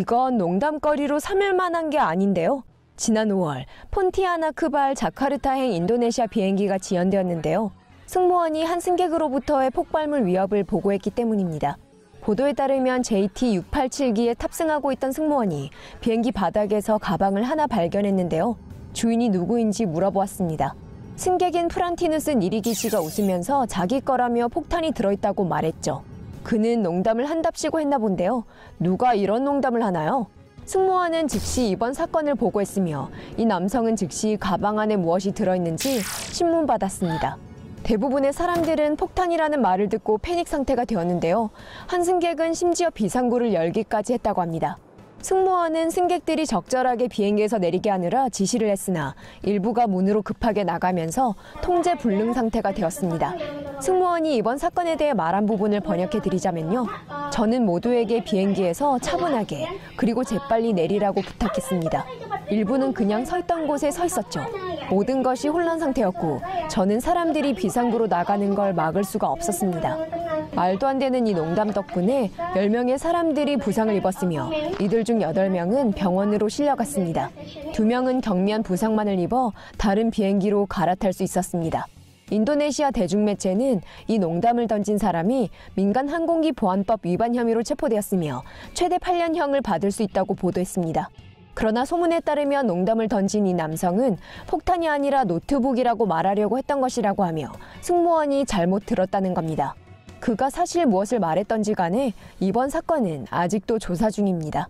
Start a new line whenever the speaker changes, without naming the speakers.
이건 농담거리로 삼을 만 한 게 아닌데요. 지난 5월 폰티아나 크발 자카르타행 인도네시아 비행기가 지연되었는데요. 승무원이 한 승객으로부터의 폭발물 위협을 보고했기 때문입니다. 보도에 따르면 JT687기에 탑승하고 있던 승무원이 비행기 바닥에서 가방을 하나 발견했는데요. 주인이 누구인지 물어보았습니다. 승객인 프란티누스 니리기 씨가 웃으면서 자기 거라며 폭탄이 들어있다고 말했죠. 그는 농담을 한답시고 했나 본데요. 누가 이런 농담을 하나요? 승무원은 즉시 이번 사건을 보고했으며 이 남성은 즉시 가방 안에 무엇이 들어있는지 신문받았습니다. 대부분의 사람들은 폭탄이라는 말을 듣고 패닉 상태가 되었는데요. 한 승객은 심지어 비상구를 열기까지 했다고 합니다. 승무원은 승객들이 적절하게 비행기에서 내리게 하느라 지시를 했으나 일부가 문으로 급하게 나가면서 통제 불능 상태가 되었습니다. 승무원이 이번 사건에 대해 말한 부분을 번역해 드리자면요. 저는 모두에게 비행기에서 차분하게 그리고 재빨리 내리라고 부탁했습니다. 일부는 그냥 서 있던 곳에 서 있었죠. 모든 것이 혼란 상태였고 저는 사람들이 비상구로 나가는 걸 막을 수가 없었습니다. 말도 안 되는 이 농담 덕분에 10명의 사람들이 부상을 입었으며 이들 중 8명은 병원으로 실려갔습니다. 2명은 경미한 부상만을 입어 다른 비행기로 갈아탈 수 있었습니다. 인도네시아 대중매체는 이 농담을 던진 사람이 민간 항공기 보안법 위반 혐의로 체포되었으며 최대 8년형을 받을 수 있다고 보도했습니다. 그러나 소문에 따르면 농담을 던진 이 남성은 폭탄이 아니라 노트북이라고 말하려고 했던 것이라고 하며 승무원이 잘못 들었다는 겁니다. 그가 사실 무엇을 말했던지 간에 이번 사건은 아직도 조사 중입니다.